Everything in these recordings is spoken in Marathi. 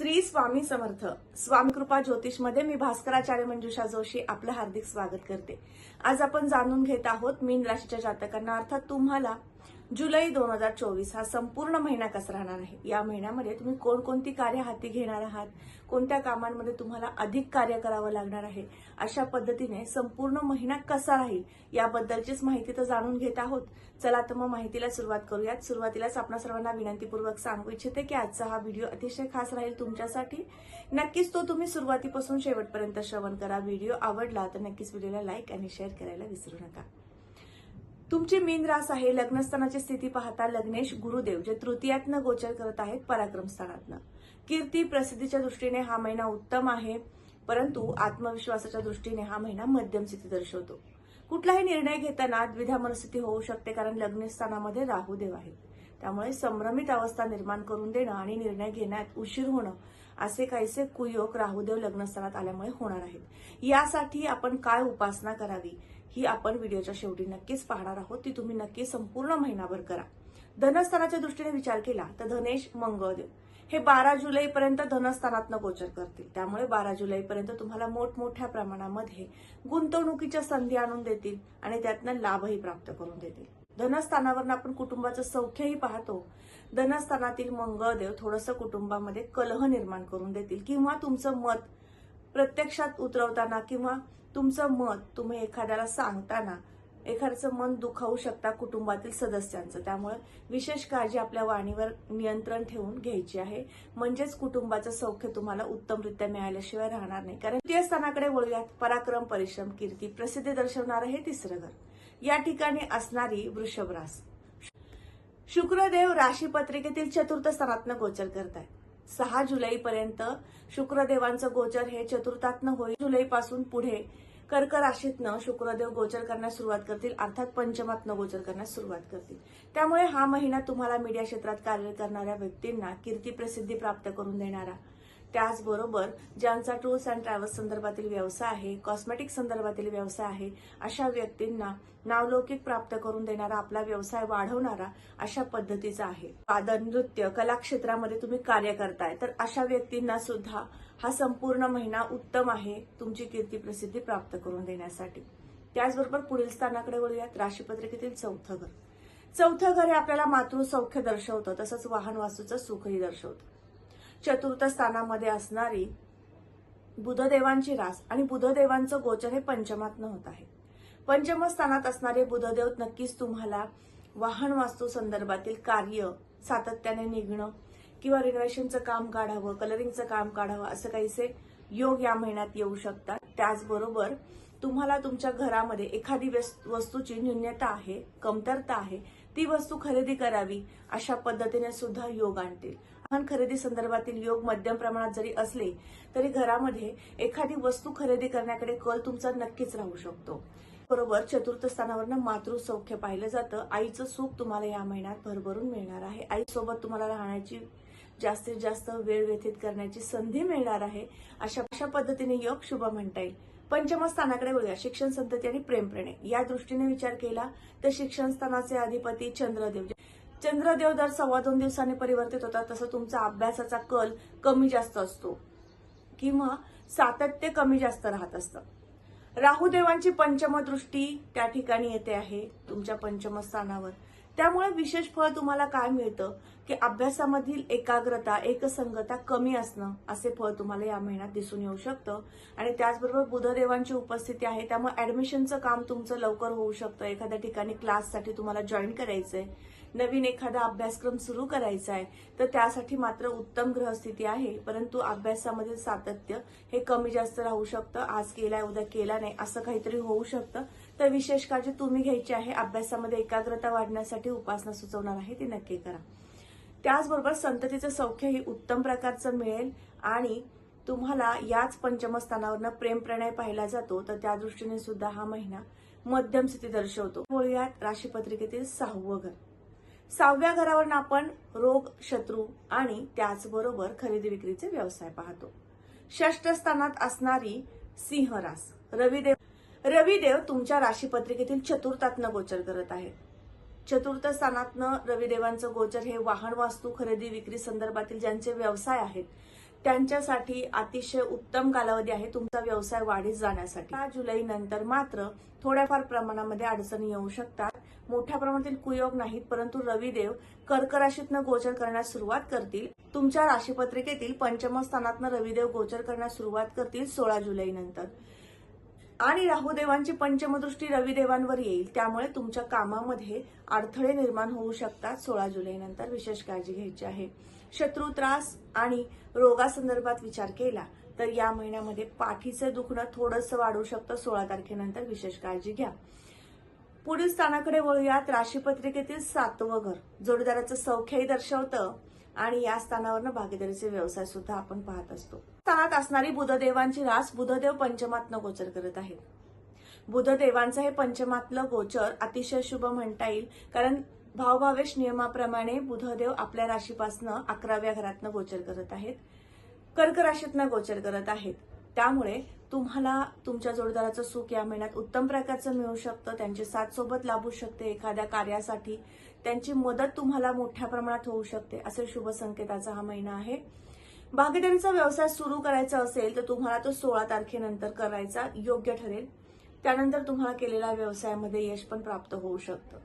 श्री स्वामी समर्थ. स्वामी कृपा ज्योतिषमध्ये मी भास्कराचार्य मंजुषा जोशी आपलं हार्दिक स्वागत करते. आज आपण जाणून घेत आहोत मीन राशीच्या जातकांना. अर्थात तुम्हाला जुलै दोन हजार चोवीस हा संपूर्ण महिना कसा राहणार आहे? या महिन्यामध्ये तुम्ही कोणकोणती कार्य हाती घेणार आहात? कोणत्या कामांमध्ये तुम्हाला अधिक कार्य करावं लागणार आहे? अशा पद्धतीने संपूर्ण महिना कसा राहील? याबद्दलचीच माहिती तर जाणून घेत आहोत. चला तर मग माहितीला सुरुवात करूयात. सुरुवातीलाच आपण सर्वांना विनंतीपूर्वक सांगू इच्छिते की आजचा हा व्हिडिओ अतिशय खास राहील तुमच्यासाठी. नक्कीच तो तुम्ही सुरुवातीपासून शेवटपर्यंत श्रवण करा. व्हिडिओ आवडला तर नक्कीच व्हिडिओला लाईक आणि शेअर करायला विसरू नका. तुमची मीन रास आहे लग्नस्थानाची स्थिती पाहता लग्नेश गुरुदेव जे तृतीयातनं गोचर करत आहेत पराक्रम स्थानातनं कीर्ती प्रसिद्धीच्या दृष्टीने हा महिना उत्तम आहे परंतु आत्मविश्वासाच्या दृष्टीने हा महिना मध्यम स्थिती दर्शवतो. कुठलाही निर्णय घेताना द्विधा मनस्थिती होऊ शकते कारण लग्नस्थानामध्ये राहुदेव आहेत. त्यामुळे संभ्रमित अवस्था निर्माण करून देणं आणि निर्णय घेण्यात उशीर होणं असे काहीसे कुयोग राहुदेव लग्नस्थानात आल्यामुळे होणार आहेत. यासाठी आपण काय उपासना करावी? ही आपण व्हिडिओच्या शेवटी नक्कीच पाहणार आहोत. ती तुम्ही नक्की संपूर्ण महिनाभर करा. धनस्थानाच्या दृष्टीने विचार केला तर धनेश मंगळदेव हे बारा जुलैपर्यंत धनस्थानातनं गोचर करतील. त्यामुळे बारा जुलैपर्यंत तुम्हाला मोठमोठ्या प्रमाणामध्ये गुंतवणुकीच्या संधी आणून देतील आणि त्यातनं लाभही प्राप्त करून देतील. धनस्थानावरनं आपण कुटुंबाचं सौख्यही पाहतो. धनस्थानातील मंगळदेव थोडंसं कुटुंबामध्ये कलह निर्माण करून देतील किंवा तुमचं मत प्रत्यक्षात उतरवताना किंवा तुमचं मत तुम्ही एखाद्याला सांगताना एखाद्याचं मन दुखावू शकता कुटुंबातील सदस्यांचं. त्यामुळे विशेष काळजी आपल्या वाणीवर नियंत्रण ठेवून घ्यायची आहे. म्हणजेच कुटुंबाचं सौख्य तुम्हाला उत्तमरित्या मिळाल्याशिवाय राहणार नाही. कारण तृतीय स्थानाकडे वळूयात. पराक्रम परिश्रम कीर्ती प्रसिद्धी दर्शवणारं हे तिसरं घर. या ठिकाणी असणारी वृषभ रास. शुक्रदेव राशी पत्रिकेतील चतुर्थ स्थानातनं गोचर करत आहे सहा जुलैपर्यंत शुक्रदेवांचं गोचर हे चतुर्थातनं होईल. जुलैपासून पुढे कर्क राशीतनं शुक्रदेव गोचर करण्यास सुरुवात करतील. अर्थात पंचमातनं गोचर करण्यास सुरुवात करतील. त्यामुळे हा महिना तुम्हाला मीडिया क्षेत्रात कार्य करणाऱ्या व्यक्तींना कीर्ती प्रसिद्धी प्राप्त करून देणारा त्याचबरोबर ज्यांचा टूर्स अँड ट्रॅव्हल्स संदर्भातील व्यवसाय आहे कॉस्मेटिक संदर्भातील व्यवसाय आहे अशा व्यक्तींना नावलौकिक प्राप्त करून देणारा आपला व्यवसाय वाढवणारा अशा पद्धतीचा आहे. वादन नृत्य कला क्षेत्रामध्ये तुम्ही कार्य करताय तर अशा व्यक्तींना सुद्धा हा संपूर्ण महिना उत्तम आहे तुमची कीर्ती प्रसिद्धी प्राप्त करून देण्यासाठी. त्याचबरोबर पुढील स्थानाकडे वळूयात राशीपत्रिकेतील चौथं घर. चौथं घर हे आपल्याला मातृसौख्य दर्शवतं तसंच वाहन वास्तूचं सुखही दर्शवतं. चतुर्थ स्थानामध्ये असणारी बुधदेवांची रास आणि बुधदेवांचं गोचर हे पंचमात होत आहे. पंचम स्थानात असणारे बुधदेव नक्कीच तुम्हाला वाहन वास्तू संदर्भातील कार्य सातत्याने निघणं किंवा रिनोव्हेशनचं काम काढावं कलरिंगचं काम काढावं असं काहीसे योग या महिन्यात येऊ शकतात. त्याचबरोबर तुम्हाला तुमच्या घरामध्ये एखादी वस्तूची न्यून्यता आहे कमतरता आहे ती वस्तू खरेदी करावी अशा पद्धतीने सुद्धा योग आणतील. वाहन खरेदी संदर्भातील योग मध्यम प्रमाणात जरी असले तरी घरामध्ये एखादी वस्तू खरेदी करण्याकडे कल तुमचा नक्कीच राहू शकतो. बरोबर चतुर्थ स्थानावरनं मातृ सौख्य पाहिलं जातं. आईचं सुख तुम्हाला या महिन्यात भरभरून मिळणार आहे. आईसोबत तुम्हाला राहण्याची जास्तीत जास्त वेळ व्यतीत करण्याची संधी मिळणार आहे. अशा अशा पद्धतीने योग शुभ म्हणता येईल. पंचमस्थानाकडे बघूया. शिक्षण संतती आणि प्रेमप्रेणे या दृष्टीने विचार केला तर शिक्षण स्थानाचे अधिपती चंद्रदेव. चंद्रदेव दर सव्वा दोन दिवसांनी परिवर्तित होतात. तसं तुमचा अभ्यासाचा कल कमी जास्त असतो किंवा सातत्य कमी जास्त राहत असतं. राहुदेवांची पंचमदृष्टी त्या ठिकाणी येते आहे तुमच्या पंचमस्थानावर त्यामुळे विशेष फळ तुम्हाला काय मिळतं? की अभ्यासामधील एकाग्रता एकसंगता कमी असणं असे फळ तुम्हाला या महिन्यात दिसून येऊ शकतं. आणि त्याचबरोबर बुधदेवांची उपस्थिती आहे त्यामुळे ऍडमिशनचं काम तुमचं लवकर होऊ शकतं. एखाद्या ठिकाणी क्लाससाठी तुम्हाला जॉईन करायचंय. नवीन एखादा अभ्यासक्रम सुरू करायचा आहे तर त्यासाठी मात्र उत्तम ग्रहस्थिती आहे. परंतु अभ्यासामधील सातत्य हे कमी जास्त राहू शकतं. आज केलाय उद्या केला नाही असं काहीतरी होऊ शकतं. तर विशेष काळजी तुम्ही घ्यायची आहे. अभ्यासामध्ये एकाग्रता वाढण्यासाठी उपासना सुचवणार आहे ती नक्की करा. त्याचबरोबर संततीचं सौख्यही उत्तम प्रकारचं मिळेल आणि तुम्हाला याच पंचमस्थानावरनं प्रेम प्रणय पाहिला जातो तर त्या दृष्टीने सुद्धा हा महिना मध्यम स्थिती दर्शवतो. बोलूयात राशीपत्रिकेतील सहावं घर. सहाव्या घरावरनं आपण रोग शत्रू आणि त्याचबरोबर खरेदी विक्रीचे व्यवसाय पाहतो. षष्ठ स्थानात असणारी सिंहरास. रविदेव रविदेव तुमच्या राशीपत्रिकेतील चतुर्थातनं गोचर करत आहे चतुर्थ स्थानातनं रविदेवांचं गोचर हे वाहन वास्तू खरेदी विक्री संदर्भातील ज्यांचे व्यवसाय आहेत त्यांच्यासाठी अतिशय उत्तम कालावधी आहे तुमचा व्यवसाय वाढीस जाण्यासाठी. दहा जुलै नंतर मात्र थोड्याफार प्रमाणामध्ये अडचणी येऊ शकतात. मोठ्या प्रमाणातील कुयोग नाहीत परंतु रविदेव कर्क राशीतनं गोचर करण्यास सुरुवात करतील. तुमच्या राशीपत्रिकेतील पंचम स्थानातनं रविदेव गोचर करण्यास सुरुवात करतील सोळा जुलै नंतर. आणि राहुदेवांची पंचमदृष्टी रविदेवांवर येईल त्यामुळे तुमच्या कामामध्ये अडथळे निर्माण होऊ शकतात. सोळा जुलै नंतर विशेष काळजी घ्यायची आहे. शत्रू त्रास आणि रोगासंदर्भात विचार केला तर या महिन्यामध्ये पाठीचं दुखणं थोडंसं वाढू शकतं. सोळा तारखेनंतर विशेष काळजी घ्या. पुढील स्थानाकडे वळूयात. राशीपत्रिकेतील सातवं घर. जोडीदाराचं सौख्यही दर्शवतं. आणि या स्थानावरनं भागीदारीचे व्यवसाय सुद्धा आपण पाहत असतो. स्थानात असणारी बुधदेवांची रास बुधदेव पंचमातनं गोचर करत आहेत. बुधदेवांचं हे पंचमातलं गोचर अतिशय शुभ म्हणता येईल कारण भावभावेश नियमाप्रमाणे बुधदेव आपल्या राशीपासनं अकराव्या घरातनं गोचर करत आहेत. कर्क राशीतनं गोचर करत आहेत. त्यामुळे तुम्हाला तुमच्या जोडदाराचं सुख या महिन्यात उत्तम प्रकारचं मिळू शकतं. त्यांची साथ सोबत लाभू शकते एखाद्या कार्यासाठी. त्यांची मदत तुम्हाला मोठ्या प्रमाणात होऊ शकते असे शुभ संकेताचा हा महिना आहे. भागीदारीचा व्यवसाय सुरू करायचा असेल तर तुम्हाला तो सोळा तारखेनंतर करायचा योग्य ठरेल. त्यानंतर तुम्हाला केलेल्या व्यवसायामध्ये यश पण प्राप्त होऊ शकतं.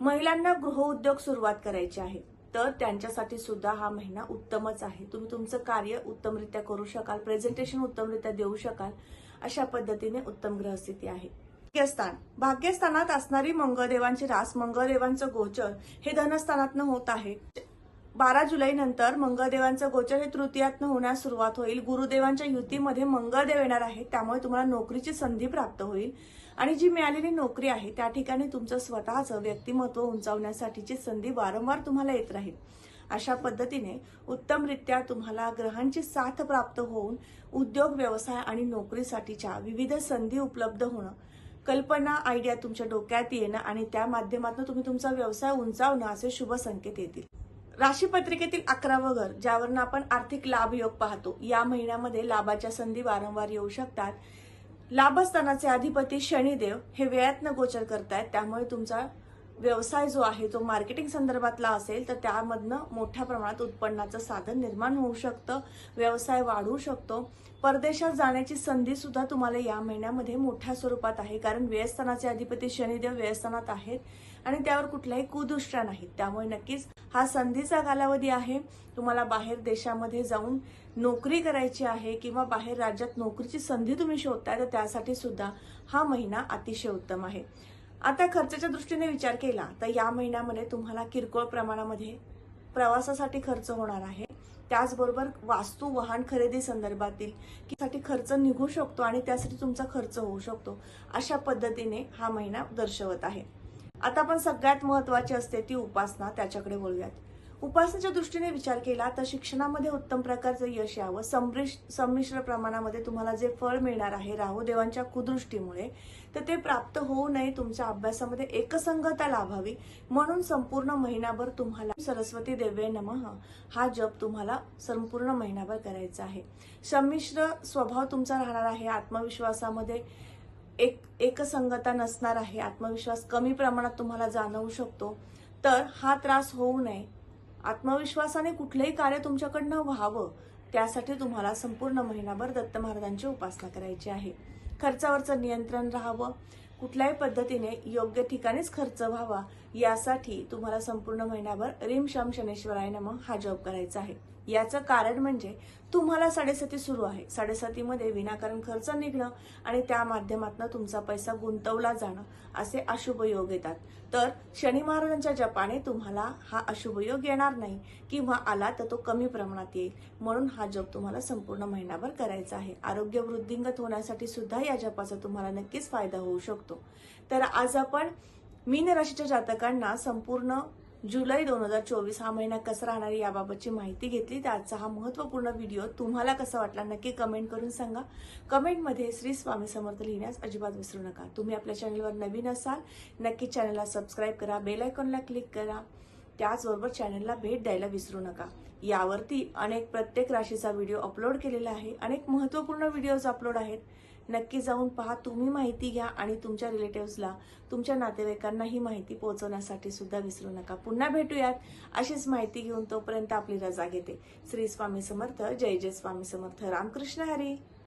महिलांना गृहउद्योग सुरुवात करायची आहे. तर त्यांच्यासाठी सुद्धा हा महिना उत्तमच आहे. तुम्ही तुमचं कार्य उत्तमरित्या करू शकाल प्रेझेंटेशन उत्तमरित्या देऊ शकाल अशा पद्धतीने उत्तम ग्रहस्थिती आहे. भाग्यस्थान. भाग्यस्थानात असणारी मंगळदेवांची रास मंगळदेवांचं गोचर हे धनस्थानातनं होत आहे. बारा जुलै नंतर मंगळदेवांचं गोचर हे तृतीयातनं होण्यास सुरुवात होईल. गुरुदेवांच्या युतीमध्ये मंगळदेव येणार आहे त्यामुळे तुम्हाला नोकरीची संधी प्राप्त होईल. आणि जी मिळालेली नोकरी आहे त्या ठिकाणी तुमचं स्वतःचं व्यक्तिमत्व उंचावण्यासाठीची संधी वारंवार तुम्हाला येत राहील. अशा पद्धतीने उत्तमरित्या तुम्हाला ग्रहांची साथ प्राप्त होऊन उद्योग व्यवसाय आणि नोकरीसाठीच्या विविध संधी उपलब्ध होणं कल्पना आयडिया तुमच्या डोक्यात येणं आणि त्या माध्यमातून तुम्ही तुमचा व्यवसाय उंचावणं असे शुभ संकेत येतील. राशीपत्रिकेतील अकरावं घर ज्यावरनं आपण आर्थिक लाभ योग पाहतो या महिन्यामध्ये लाभाच्या संधी वारंवार येऊ शकतात. लाभस्थानाचे अधिपती शनिदेव हे वेळातनं गोचर करतायत त्यामुळे तुमचा व्यवसाय जो आहे तो मार्केटिंग संदर्भातला असेल तर त्यामधनं मोठ्या प्रमाणात उत्पन्नाचं साधन निर्माण होऊ शकतं व्यवसाय वाढू शकतो. परदेशात जाण्याची संधी सुद्धा तुम्हाला या महिन्यामध्ये मोठ्या स्वरूपात आहे कारण व्ययस्थानाचे अधिपती शनिदेव व्ययस्थानात आहेत आणि त्यावर कुठल्याही कुदृष्ट्या नाहीत. त्यामुळे नक्कीच हा संधीचा कालावधी आहे. तुम्हाला बाहेर देशामध्ये जाऊन नोकरी करायची आहे किंवा बाहेर राज्यात नोकरीची संधी तुम्ही शोधताय तर त्यासाठी सुद्धा हा महिना अतिशय उत्तम आहे. आता खर्चाच्या दृष्टीने विचार केला तर या महिन्यामध्ये तुम्हाला किरकोळ प्रमाणामध्ये प्रवासासाठी खर्च होणार आहे. त्याचबरोबर वास्तू वाहन खरेदी संदर्भातील की साठी खर्च निघू शकतो आणि त्यासाठी तुमचा खर्च होऊ शकतो अशा पद्धतीने हा महिना दर्शवत आहे. आता आपण सगळ्यात महत्वाची असते ती उपासना त्याच्याकडे बोलूयात. उपासनेच्या दृष्टीने विचार केला तर शिक्षणामध्ये उत्तम प्रकारचं यश यावं. संमिश संमिश्र प्रमाणामध्ये तुम्हाला जे फळ मिळणार आहे राहुदेवांच्या कुदृष्टीमुळे तर ते प्राप्त होऊ नये. तुमच्या अभ्यासामध्ये एकसंगता लाभावी. म्हणून संपूर्ण महिनाभर तुम्हाला सरस्वती देवे नमः. हा जप तुम्हाला संपूर्ण महिनाभर करायचा आहे. संमिश्र स्वभाव तुमचा राहणार आहे. आत्मविश्वासामध्ये एक एकसंगता नसणार आहे. आत्मविश्वास कमी प्रमाणात तुम्हाला जाणवू शकतो. तर हा त्रास होऊ नये. आत्मविश्वासाने कुठलंही कार्य तुमच्याकडनं व्हावं त्यासाठी तुम्हाला संपूर्ण महिनाभर दत्त महाराजांची उपासना करायची आहे. खर्चावरचं नियंत्रण राहावं. कुठल्याही पद्धतीने योग्य ठिकाणीच खर्च व्हावा यासाठी तुम्हाला संपूर्ण महिनाभर रिम शम शनेश्वराय नम हा जप करायचा आहे. याचं कारण म्हणजे तुम्हाला साडेसाती सुरू आहे. साडेसातीमध्ये विनाकारण खर्च निघणं आणि त्या माध्यमातून तुमचा पैसा गुंतवला जाणं असे अशुभ योग येतात. तर शनी महाराजांच्या जपाने तुम्हाला हा अशुभ योग येणार नाही किंवा आला तर तो कमी प्रमाणात येईल. म्हणून हा जप तुम्हाला संपूर्ण महिनाभर करायचा आहे. आरोग्य वृद्धिंगत होण्यासाठी सुद्धा या जपाचा तुम्हाला नक्कीच फायदा होऊ शकतो. तर आज आपण मीन राशीच्या जातकांना संपूर्ण जुलै दोन हजार चोवीस हा महिना कसा राहणार याबाबतची माहिती घेतली. त्याचा हा महत्त्वपूर्ण व्हिडिओ तुम्हाला कसा वाटला नक्की कमेंट करून सांगा. कमेंटमध्ये श्री स्वामी समर्थ लिहिण्यास अजिबात विसरू नका. तुम्ही आपल्या चॅनलवर नवीन असाल नक्की चॅनलला सबस्क्राईब करा बेल आयकॉनला क्लिक करा. त्याचबरोबर चॅनलला भेट द्यायला विसरू नका. यावरती अनेक प्रत्येक राशीचा व्हिडिओ अपलोड केलेला आहे. अनेक महत्त्वपूर्ण व्हिडिओज अपलोड आहेत. नक्की जाऊन पहा तुम्ही माहिती घ्या आणि तुमच्या रिलेटिव्हजला तुमच्या नातेवाईकांना ही माहिती पोहोचवण्यासाठी सुद्धा विसरू नका. पुन्हा भेटूयात. अशीच माहिती घेऊन तोपर्यंत आपली रजा घेते. श्री स्वामी समर्थ जय जय स्वामी समर्थ. रामकृष्ण हरी.